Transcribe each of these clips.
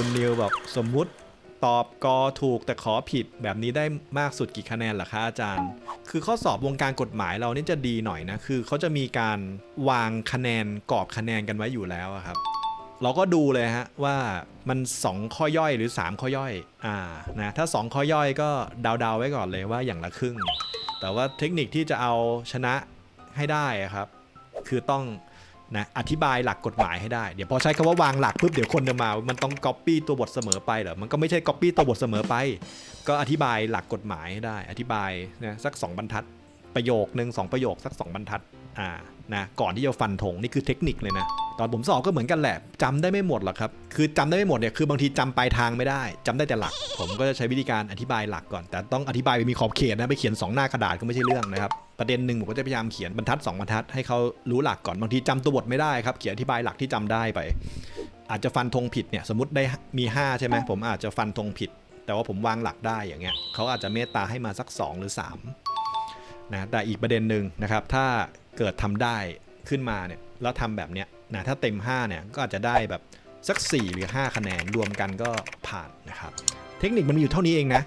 คุณนิวบอกสมมุติตอบกอถูกแต่ขอผิดแบบนี้ได้มากสุดกี่คะแนนล่ะคะอาจารย์ คือข้อสอบวงการกฎหมายเรานี่จะดีหน่อยนะ คือเขาจะมีการวางคะแนนกรอบคะแนนกันไว้อยู่แล้วครับ เราก็ดูเลยฮะว่ามัน 2 ข้อย่อยหรือ 3 ข้อย่อยอ่านะถ้า 2 ข้อย่อยก็เดาๆไว้ก่อนเลยว่าอย่างละครึ่ง แต่ว่าเทคนิคที่จะเอาชนะให้ได้ครับ คือต้อง นะอธิบายหลักกฎหมายให้ได้ เดี๋ยวพอใช้คำว่าวางหลักปุ๊บเดี๋ยวคนจะมา มันต้องก๊อปปี้ตัวบทเสมอไปเหรอ มันก็ไม่ใช่ก๊อปปี้ตัวบทเสมอไป ก็อธิบายหลักกฎหมายให้ได้ อธิบายนะสัก 2 บรรทัด ประโยคหนึ่งสองประโยคสัก 2 บรรทัด อ่า นะ ก่อนที่จะฟันธงนี่คือเทคนิคเลยนะ ตอนผมสอบก็เหมือนกันแหละจำได้ไม่หมดหรอกครับ คือจำได้ไม่หมดเนี่ยคือบางทีจำปลายทางไม่ได้จำได้แต่หลัก ผมก็จะใช้วิธีการอธิบายหลักก่อน แต่ต้องอธิบายไปมีขอบเขตนะไปเขียน 2 หน้ากระดาษก็ไม่ใช่เรื่องนะครับประเด็นหนึ่งผมก็จะพยายามเขียนบรรทัด 2บรรทัดให้เขารู้หลักก่อนบางทีจำตัวบทไม่ได้ครับเขียนอธิบายหลักที่จำได้ไป อาจจะฟันธงผิดเนี่ยสมมติได้มี 5 ใช่ไหมผมอาจจะฟันธงผิด แต่ว่าผมวางหลักได้อย่างเงี้ยเขาอาจจะเมตตาให้มาสัก 2 หรือ3นะแต่อีกประเด็นหนึ่งนะครับถ้าเกิดทำได้ ขึ้นมาเนี่ยแล้วทำแบบเนี้ยนะถ้าเต็ม 5 เนี่ยก็อาจจะได้แบบสัก 4 หรือ 5 คะแนนรวมกันก็ผ่านนะครับ เทคนิคมันมีอยู่เท่านี้เองนะ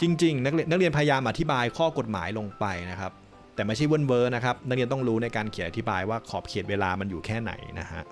จริงๆ นักเรียนนักเรียนพยายามอธิบายข้อกฎหมายลงไปนะครับ แต่ไม่ใช่เวิร์นเวอร์นะครับ นักเรียนต้องรู้ในการเขียนอธิบายว่าขอบเขตเวลามันอยู่แค่ไหนนะฮะ